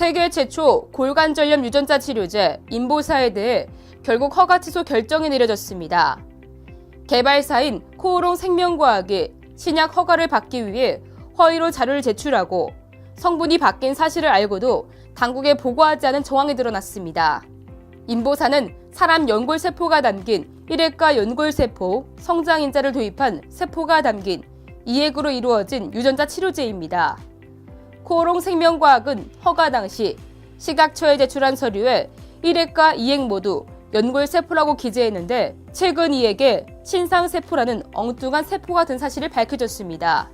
세계 최초 골관절염 유전자 치료제 인보사에 대해 결국 허가 취소 결정이 내려졌습니다. 개발사인 코오롱 생명과학이 신약 허가를 받기 위해 허위로 자료를 제출하고 성분이 바뀐 사실을 알고도 당국에 보고하지 않은 정황이 드러났습니다. 인보사는 사람 연골세포가 담긴 1핵과 연골세포, 성장인자를 도입한 세포가 담긴 2핵으로 이루어진 유전자 치료제입니다. 코오롱 생명과학은 허가 당시 식약처에 제출한 서류에 1핵과 2핵 모두 연골세포라고 기재했는데 최근 2핵에 신상세포라는 엉뚱한 세포가 든 사실을 밝혀졌습니다.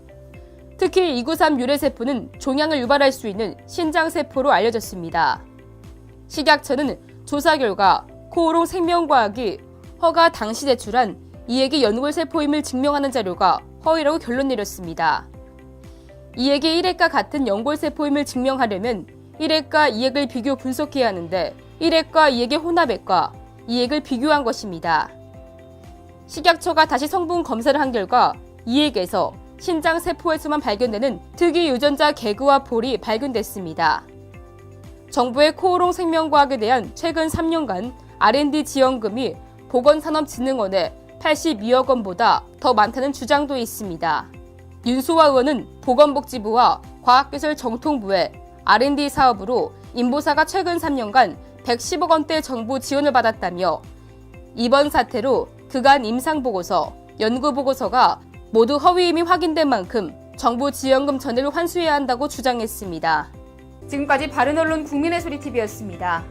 특히 293 유래세포는 종양을 유발할 수 있는 신장세포로 알려졌습니다. 식약처는 조사 결과 코오롱 생명과학이 허가 당시 제출한 2핵의 연골세포임을 증명하는 자료가 허위라고 결론 내렸습니다. 2핵의 1핵과 같은 연골세포임을 증명하려면 1핵과 2핵을 비교 분석해야 하는데 1핵과 2핵의 혼합액과 2핵을 비교한 것입니다. 식약처가 다시 성분 검사를 한 결과 2핵에서 신장 세포에서만 발견되는 특이 유전자 개그와 폴이 발견됐습니다. 정부의 코오롱 생명과학에 대한 최근 3년간 R&D 지원금이 보건산업진흥원에 82억 원보다 더 많다는 주장도 있습니다. 윤소아 의원은 보건복지부와 과학기술 정통부의 R&D 사업으로 인보사가 최근 3년간 110억 원대 정부 지원을 받았다며 이번 사태로 그간 임상보고서, 연구보고서가 모두 허위임이 확인된 만큼 정부 지원금 전액을 환수해야 한다고 주장했습니다. 지금까지 바른언론 국민의 소리 TV였습니다.